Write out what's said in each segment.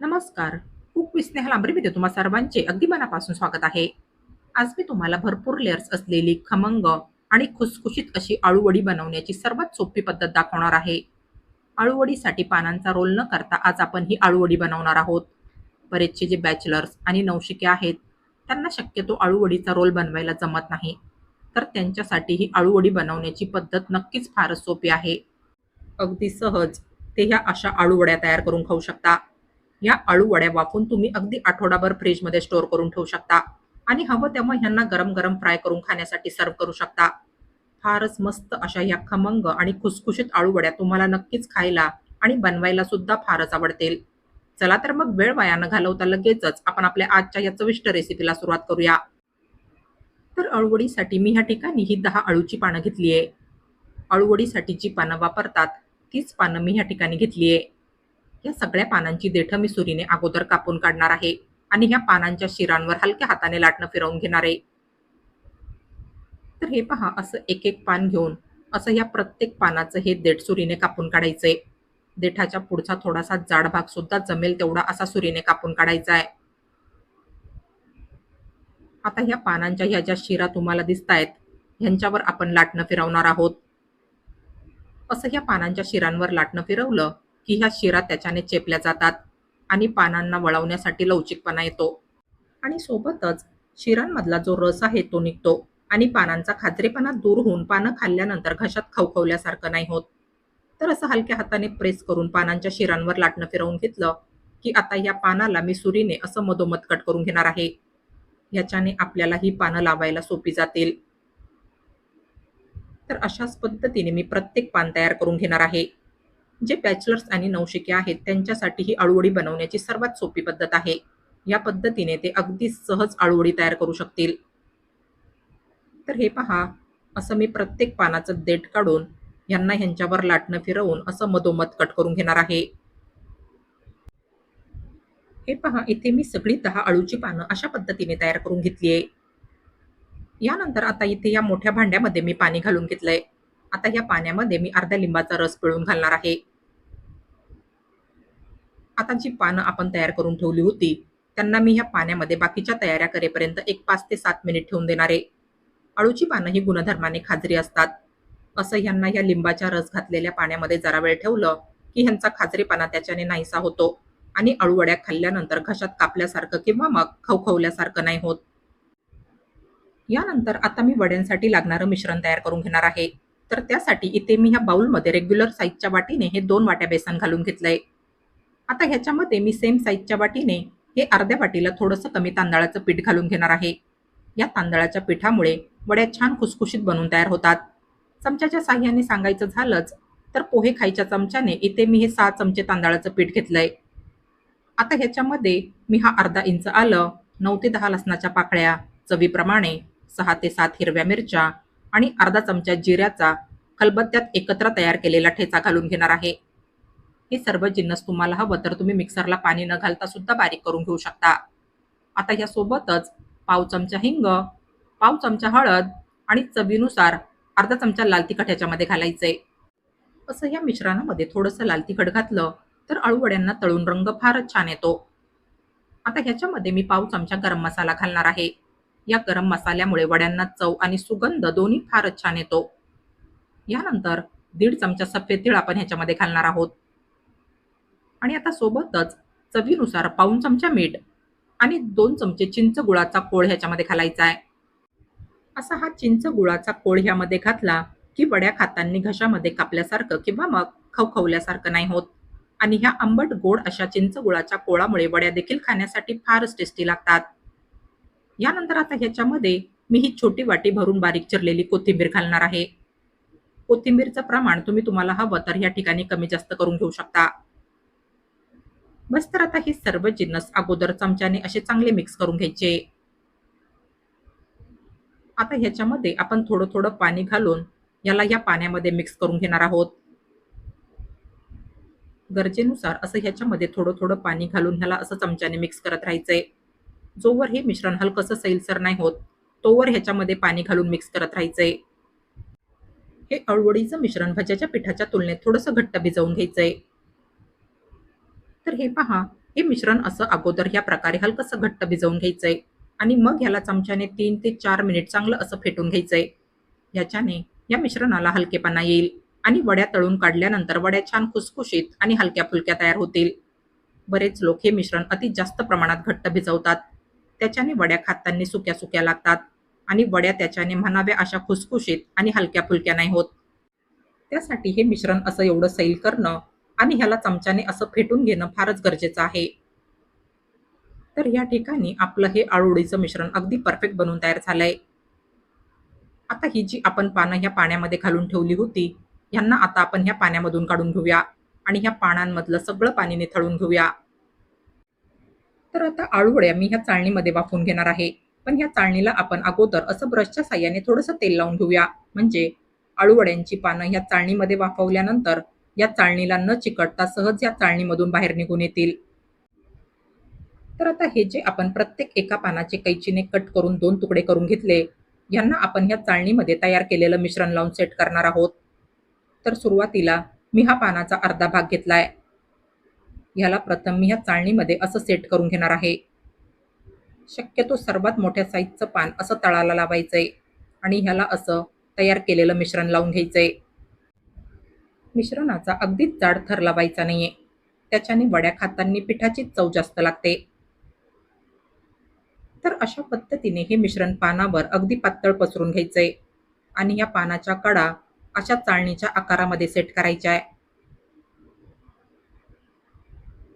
नमस्कार. Cook with Sneha लांबरीमध्ये तुम्हा सर्वांचे. अगदी मनापासून स्वागत आहे. आज मी तुम्हाला भरपूर लेअर्स असलेली खमंग आणि खुसखुशीत अशी आळूवडी बनवण्याची सर्वात सोपी पद्धत दाखवणार आहे. आळूवडीसाठी पानांचा रोल न करता आज आपण ही आळूवडी बनवणार आहोत. बरेचसे जे बॅचलर्स आणि नवशिके आहेत त्यांना शक्यतो आळूवडीचा रोल बनवायला जमत नाही. तर त्यांच्यासाठी ही आळूवडी बनवण्याची पद्धत नक्कीच फारच सोपी आहे. अगदी सहज ते ह्या अशा आळूवड्या तयार करून खाऊ शकता. या आळू वड्या वाफून तुम्ही अगदी आठवडाभर फ्रीजमध्ये स्टोअर करून ठेवू शकता. आणि हवं तेव्हा ह्यांना गरम गरम फ्राय करून खाण्यासाठी सर्व करू शकता. फारच मस्त अशा या खमंग आणि खुसखुशीत आळू वड्या तुम्हाला नक्कीच खायला आणि बनवायला सुद्धा फारच आवडतील. चला तर मग वेळ वाया न घालवता लगेचच आपण आपल्या आजच्या या चविष्ट रेसिपीला सुरुवात करूया. तर अळूवडीसाठी मी ह्या ठिकाणी ही दहा अळूची पानं घेतली आहे अळूवडीसाठी जी पानं वापरतात तीच पानं मी ह्या ठिकाणी घेतली आहे या सगळ्या पानांची देठं मी सुरीने अगोदर कापून काढणार आहे आणि ह्या पानांच्या शिरांवर हलक्या हाताने लाटणं फिरवून घेणार आहे. तर हे पहा असं एक एक पान घेऊन असं या प्रत्येक पानाचं हे देठ सुरीने कापून काढायचंय. देठाच्या पुढचा थोडासा जाड भाग सुद्धा जमेल तेवढा असा सुरीने कापून काढायचा आहे आता ह्या पानांच्या ह्या ज्या शिरा तुम्हाला दिसत आहेत ह्यांच्यावर आपण लाटणं फिरवणार आहोत. असं ह्या पानांच्या शिरांवर लाटणं फिरवलं की ह्या शिरा त्याच्याने चेपल्या जातात आणि पानांना वळवण्यासाठी लवचिकपणा येतो. आणि सोबतच शिरांमधला जो रस आहे तो निघतो आणि पानांचा खाजरेपणा दूर होऊन पानं खाल्ल्यानंतर घशात खवखवल्यासारखं नाही होत. तर असं हलक्या हाताने प्रेस करून पानांच्या शिरांवर लाटणं फिरवून घेतलं की आता या पानाला मी सुरीने असं मधोमध कट करून घेणार आहे. याच्याने आपल्याला ही पानं लावायला सोपी जातील. तर अशाच पद्धतीने मी प्रत्येक पान तयार करून घेणार आहे. जे बॅचलर्स आणि नवशिके आहेत त्यांच्यासाठी ही आळूवडी बनवण्याची सर्वात सोपी पद्धत आहे. या पद्धतीने ते अगदी सहज आळूवडी तयार करू शकतील. तर हे पहा असं मी प्रत्येक पानाचं देठ काढून यांना ह्यांच्यावर लाटणं फिरवून असं मधोमध कट करून घेणार आहे. हे पहा इथे मी सगळी दहा अळूची पानं अशा पद्धतीने तयार करून घेतली आहे यानंतर आता इथे या मोठ्या भांड्यामध्ये मी पाणी घालून घेतलंय. आता या पाण्यामध्ये मी अर्ध्या लिंबाचा रस पिळून घालणार आहे. आता जी पानं आपण तयार करून ठेवली होती. त्यांना मी ह्या पाण्यामध्ये बाकीच्या तयाऱ्या करेपर्यंत एक पाच ते सात मिनिट ठेवून देणार. आहे अळूची पानं ही गुणधर्माने खाजरी असतात. असं ह्यांना ह्या लिंबाच्या रस घातलेल्या पाण्यामध्ये जरा वेळ ठेवलं की ह्यांचा खाजरीपणा त्याच्याने नाहीसा होतो आणि अळूवड्या खाल्ल्यानंतर घशात कापल्यासारखं किंवा मग खवखवल्यासारखं नाही होत. यानंतर आता मी वड्यांसाठी लागणारं मिश्रण तयार करून घेणार आहे. तर त्यासाठी इथे मी ह्या बाउलमध्ये रेग्युलर साईजच्या वाटीने हे दोन वाट्या बेसन घालून घेतलंय. आता ह्याच्यामध्ये मी सेम साईजच्या वाटीने हे अर्ध्या वाटीला थोडंसं कमी तांदळाचं पीठ घालून घेणार आहे. या तांदळाच्या पिठामुळे वड्या छान खुसखुशीत बनून तयार होतात. चमच्याच्या साह्याने सांगायचं झालंच तर पोहे खायच्या चमच्याने इथे मी हे सहा चमचे तांदळाचं पीठ घेतलंय. आता ह्याच्यामध्ये मी हा अर्धा इंच आलं नऊ ते दहा लसणाच्या पाकळ्या चवीप्रमाणे सहा ते सात हिरव्या मिरच्या आणि अर्धा चमचा जिऱ्याचा खलबत्त्यात एकत्र तयार केलेला ठेचा घालून घेणार आहे. हे सर्व जिन्नस तुम्हाला हवं तर तुम्ही मिक्सरला पाणी न घालता सुद्धा बारीक करून घेऊ शकता. आता यासोबतच पाव चमचा हिंग पाव चमचा हळद आणि चवीनुसार अर्धा चमचा लाल तिखट ह्याच्यामध्ये घालायचंय. असं या मिश्रणामध्ये थोडंसं लाल तिखट घातलं तर अळूवड्यांना तळून रंग फारच छान येतो. आता ह्याच्यामध्ये मी पाव चमचा गरम मसाला घालणार आहे. या गरम मसाल्यामुळे वड्यांना चव आणि सुगंध दोन्ही फारच छान येतो. यानंतर दीड चमचा सफेद तीळ आपण ह्याच्यामध्ये घालणार आहोत. आणि आता सोबतच चवीनुसार पाऊन चमचा मीठ आणि दोन चमचे चिंच गुळाचा कोळ ह्याच्यामध्ये घालायचा आहे. असा हा चिंच गुळाचा कोळ ह्यामध्ये घातला की वड्या खातांनी घशामध्ये कापल्यासारखं किंवा मग खवखवल्यासारखं नाही होत. आणि ह्या आंबट गोड अशा चिंच गुळाच्या कोळामुळे वड्या देखील खाण्यासाठी फारच टेस्टी लागतात. यानंतर आता ह्याच्यामध्ये मी ही छोटी वाटी भरून बारीक चिरलेली कोथिंबीर घालणार आहे. कोथिंबीरचं प्रमाण तुम्ही तुम्हाला हवं तर या ठिकाणी कमी जास्त करून घेऊ शकता. बस तर आता हे सर्व जिन्नस अगोदर चमच्याने असे चांगले मिक्स करून घ्यायचे. आता ह्याच्यामध्ये आपण थोडं थोडं पाणी घालून याला या पाण्यामध्ये मिक्स करून घेणार आहोत. गरजेनुसार असं ह्याच्यामध्ये थोडं थोडं पाणी घालून ह्याला असं चमच्याने मिक्स करत राहायचंय. जोवर हे मिश्रण हलकंसं सैलसर नाही होत तोवर ह्याच्यामध्ये पाणी घालून मिक्स करत राहायचंय. हे अळवडीचं मिश्रण भज्याच्या पिठाच्या तुलनेत थोडंसं घट्ट भिजवून घ्यायचंय. तर हे पहा हे मिश्रण असं अगोदर ह्या प्रकारे हलकंसं घट्ट भिजवून घ्यायचंय. आणि मग ह्याला चमच्याने तीन ते चार मिनिट चांगलं असं फेटून घ्यायचंय. याच्याने या मिश्रणाला हलकेपणा येईल आणि वड्या तळून काढल्यानंतर वड्या छान खुसखुशीत आणि हलक्या फुलक्या तयार होतील. बरेच लोक हे मिश्रण अति जास्त प्रमाणात घट्ट भिजवतात. त्याच्याने वड्या खाताना सुक्या सुक्या लागतात आणि वड्या त्याच्याने म्हणाव्या अशा खुसखुशीत आणि हलक्या फुलक्या नाही होत. त्यासाठी हे मिश्रण असं एवढं सैल करणं आणि ह्याला चमच्याने असं फेटून घेणं फारच गरजेचं आहे. तर या ठिकाणी आपलं हे आळूडीचं मिश्रण अगदी परफेक्ट बनवून तयार झालंय. आता ही जी आपण पानं ह्या पाण्यामध्ये घालून ठेवली होती ह्यांना आता आपण ह्या पाण्यामधून काढून घेऊया आणि ह्या पानांमधलं सगळं पाणी निथळून घेऊया. तर आता आळूवड्या मी ह्या चाळणीमध्ये वाफवून घेणार आहे. पण ह्या चाळणीला आपण अगोदर असं ब्रशच्या साह्याने थोडंसं तेल लावून घेऊया. म्हणजे आळूवड्यांची पानं ह्या चाळणीमध्ये वाफवल्यानंतर या चाळणीला न चिकटता सहज या चाळणीमधून बाहेर निघून येतील. तर आता हे जे आपण प्रत्येक एका पानाचे कैचीने कट करून दोन तुकडे करून घेतले यांना आपण ह्या चाळणीमध्ये तयार केलेलं मिश्रण लावून सेट करणार आहोत. तर सुरुवातीला मी हा पानाचा अर्धा भाग घेतलाय. ह्याला प्रथम मी ह्या चाळणीमध्ये असं सेट करून घेणार आहे. शक्यतो सर्वात मोठ्या साईजचं पान असं तळाला लावायचंय आणि ह्याला असं तयार केलेलं मिश्रण लावून घ्यायचंय. मिश्रणाचा अगदीच जाड थर लावायचा नाहीये. त्याच्याने वड्या खातांनी पिठाची चव जास्त लागते. तर अशा पद्धतीने हे मिश्रण पानावर अगदी पातळ पसरून घ्यायचंय. आणि या पानाच्या कडा अशा चाळणीच्या आकारामध्ये सेट करायच्या आहे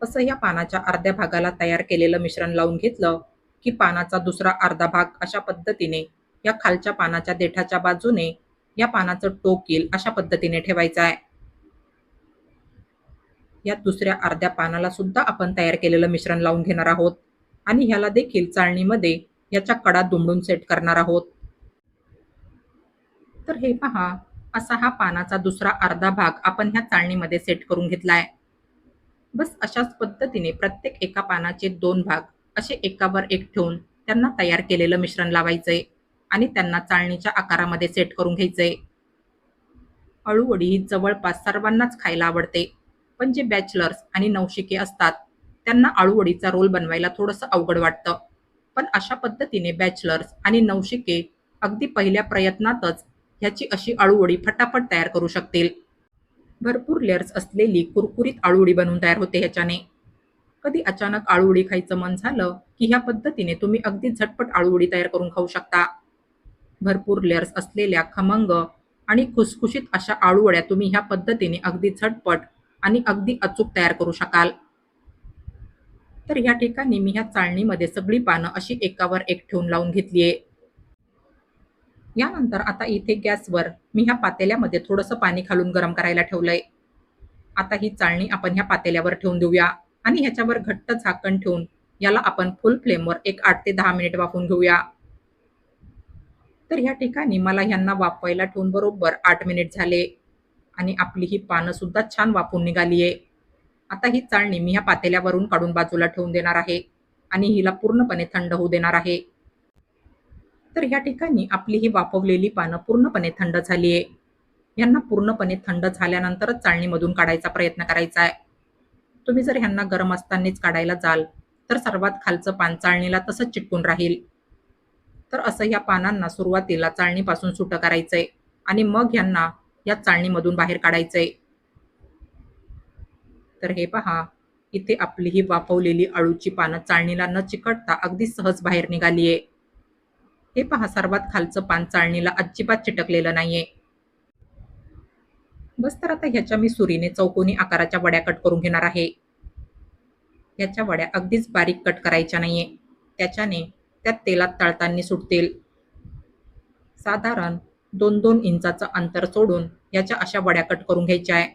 असं या पानाच्या अर्ध्या भागाला तयार केलेलं मिश्रण लावून घेतलं की पानाचा दुसरा अर्धा भाग अशा पद्धतीने या खालच्या पानाच्या देठाच्या बाजूने या पानाचं टोक येईल अशा पद्धतीने ठेवायचं आहे या दुसऱ्या अर्ध्या पानाला सुद्धा आपण तयार केलेलं मिश्रण लावून घेणार आहोत. आणि ह्याला देखील चाळणीमध्ये याच्या कडा दुमडून सेट करणार आहोत. तर हे पहा असा हा पानाचा दुसरा अर्धा भाग आपण ह्या चाळणीमध्ये सेट करून घेतलाय. बस अशाच पद्धतीने प्रत्येक एका पानाचे दोन भाग असे एकावर एक ठेवून त्यांना तयार केलेलं मिश्रण लावायचंय आणि त्यांना चाळणीच्या आकारामध्ये सेट करून घ्यायचंय. अळूवडी ही जवळपास सर्वांनाच खायला आवडते. पण जे बॅचलर्स आणि नवशिके असतात त्यांना आळूवडीचा रोल बनवायला थोडंसं अवघड वाटतं. पण अशा पद्धतीने बॅचलर्स आणि नवशिके अगदी पहिल्या प्रयत्नातच ह्याची अशी आळूवडी फटाफट तयार करू शकतील. भरपूर लेअर्स असलेली कुरकुरीत आळूवडी बनवून तयार होते ह्याच्याने. कधी अचानक आळूवडी खायचं मन झालं की ह्या पद्धतीने तुम्ही अगदी झटपट आळूवडी तयार करून खाऊ शकता. भरपूर लेअर्स असलेल्या खमंग आणि खुसखुशीत अशा आळूवड्या तुम्ही ह्या पद्धतीने अगदी झटपट आणि अगदी अचूक तयार करू शकाल. तर ह्या ठिकाणी मी ह्या चाळणीमध्ये सगळी पानं अशी एकावर एक ठेवून लावून घेतलीये. यानंतर आता इथे गॅसवर मी ह्या पातेल्यामध्ये थोडंसं पाणी घालून गरम करायला ठेवलंय. आता ही चाळणी आपण ह्या पातेल्यावर ठेवून देऊया आणि ह्याच्यावर घट्ट झाकण ठेवून याला आपण फुल फ्लेमवर एक आठ ते दहा मिनिट वाफवून घेऊया. तर ह्या ठिकाणी मला ह्यांना वाफवायला ठेवून बरोबर आठ मिनिट झाले. आणि आपली ही पानं सुद्धा छान वाफून निघालीये आता ही चाळणी मी ह्या पातेल्यावरून काढून बाजूला ठेवून देणार आहे आणि हिला पूर्णपणे थंड होऊ देणार आहे. तर ह्या ठिकाणी आपली ही वाफवलेली पानं पूर्णपणे थंड झाली आहे. यांना पूर्णपणे थंड झाल्यानंतरच चाळणीमधून काढायचा प्रयत्न करायचा आहे. तुम्ही जर ह्यांना गरम असतानाच काढायला जाल तर सर्वात खालचं पान चाळणीला तसंच चिटकून राहील. तर असं या पानांना सुरुवातीला चाळणीपासून सुटं करायचंय आणि मग ह्यांना या चाळणीमधून बाहेर काढायचंय. तर हे पहा इथे आपली ही वाफवलेली अळूची पानं चाळणीला न चिकटता अगदी सहज बाहेर निघालीये. हे पहा सर्वात खालचं पान चाळणीला अजिबात चिटकलेलं नाहीये. बस तर आता ह्याच्या मी सुरीने चौकोनी आकाराच्या वड्या कट करून घेणार आहे. ह्याच्या वड्या अगदीच बारीक कट करायच्या नाहीये. त्याच्याने त्या तेलात तळताना सुटतील. साधारण दोन दोन इंचाचं अंतर सोडून याच्या अशा वड्या कट करून घ्यायच्या आहे.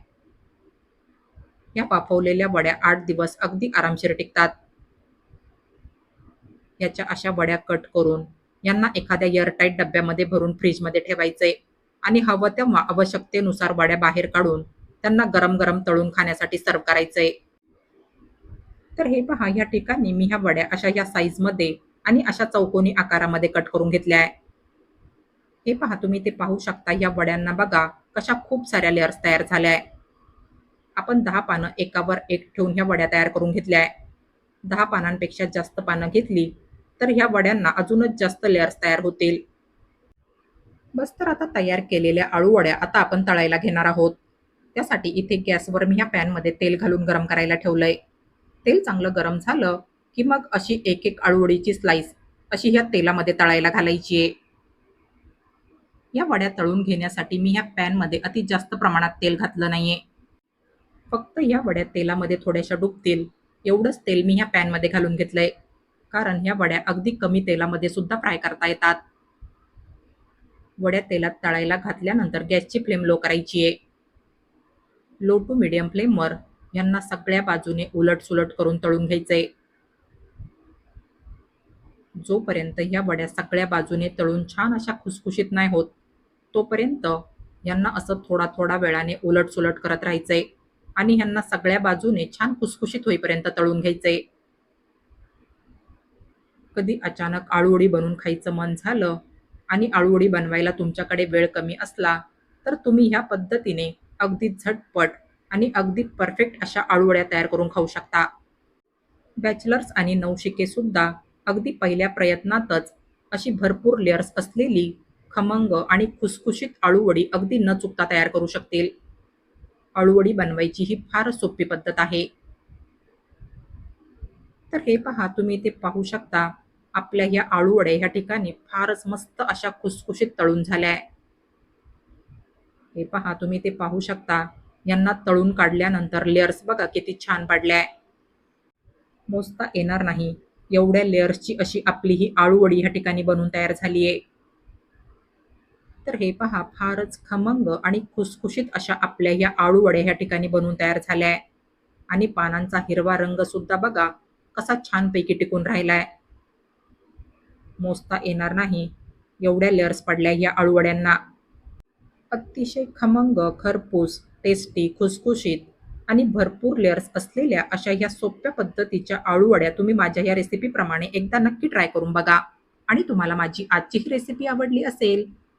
या पाफवलेल्या वड्या आठ दिवस अगदी आरामशीर टिकतात. याच्या अशा वड्या कट करून यांना एखाद्या एअरटाईट डब्यामध्ये भरून फ्रीजमध्ये ठेवायचे आणि हवं तेव्हा आवश्यकतेनुसार वड्या बाहेर काढून त्यांना गरम गरम तळून खाण्यासाठी सर्व करायचंय तर हे पहा या ठिकाणी मी ह्या वड्या अशा या साईजमध्ये आणि अशा चौकोनी आकारामध्ये कट करून घेतल्या आहे. हे पहा तुम्ही ते पाहू शकता या वड्यांना बघा कशा खूप साऱ्या लेअर्स तयार झाल्या आहे आपण दहा पानं एकावर एक ठेवून ह्या वड्या तयार करून घेतल्या आहे. दहा पानांपेक्षा जास्त पानं घेतली तर ह्या वड्यांना अजूनच जास्त लेअर्स तयार होतील. बस तर आता तयार केलेल्या आळू वड्या आता आपण तळायला घेणार आहोत. त्यासाठी इथे गॅसवर मी ह्या पॅनमध्ये तेल घालून गरम करायला ठेवलंय. तेल चांगलं गरम झालं की मग अशी एक एक आळूवडीची स्लाइस अशी ह्या तेलामध्ये तळायला घालायची आहे. या वड्या तळून घेण्यासाठी मी ह्या पॅनमध्ये अति जास्त प्रमाणात तेल घातलं नाहीये. फक्त या वड्या तेलामध्ये थोड्याशा डुबतील. एवढंच तेल मी ह्या पॅनमध्ये घालून घेतलंय. कारण ह्या वड्या अगदी कमी तेलामध्ये सुद्धा फ्राय करता येतात. वड्या तेलात तळायला घातल्यानंतर गॅसची फ्लेम लो करायची आहे लो टू मिडियम फ्लेमवर यांना सगळ्या बाजूने उलट सुलट करून तळून घ्यायचंय. जोपर्यंत ह्या वड्या सगळ्या बाजूने तळून छान अशा खुसखुशीत नाही होत तोपर्यंत यांना असं थोडा थोडा वेळाने उलट सुलट करत राहायचंय आणि ह्यांना सगळ्या बाजूने छान खुसखुशीत होईपर्यंत तळून घ्यायचंय. कधी अचानक आळूवडी बनवून खायचं मन झालं आणि आळूवडी बनवायला तुमच्याकडे वेळ कमी असला तर तुम्ही ह्या पद्धतीने अगदी झटपट आणि अगदी परफेक्ट अशा आळूवड्या तयार करून खाऊ शकता. बॅचलर्स आणि नवशिके सुद्धा अगदी पहिल्या प्रयत्नातच अशी भरपूर लेअर्स असलेली खमंग आणि खुसखुशीत आळूवडी अगदी न चुकता तयार करू शकतील. आळूवडी बनवायची ही फार सोपी पद्धत आहे. तर हे पहा तुम्ही ते पाहू शकता आपल्या ह्या आळूवड्या ह्या ठिकाणी फारच मस्त अशा खुसखुशीत तळून झाल्या हे पहा तुम्ही ते पाहू शकता यांना तळून काढल्यानंतर लेअर्स बघा किती छान पडल्या मोजता येणार नाही. एवढ्या लेअर्सची अशी आपली ही आळूवडी ह्या ठिकाणी बनवून तयार झाली आहे तर हे पहा फारच खमंग आणि खुसखुशीत अशा आपल्या या आळूवड्या ह्या ठिकाणी बनवून तयार झाल्या आहे आणि पानांचा हिरवा रंग सुद्धा बघा कसा छानपैकी टिकून राहिलाय. मोजता येणार नाही एवढ्या लेअर्स पडल्या या आळूवड्यांना. अतिशय खमंग खरपूस टेस्टी खुसखुशीत आणि भरपूर लेअर्स असलेल्या अशा ह्या सोप्या पद्धतीच्या आळूवड्या तुम्ही माझ्या या रेसिपीप्रमाणे एकदा नक्की ट्राय करून बघा. आणि तुम्हाला माझी आजची ही रेसिपी आवडली असेल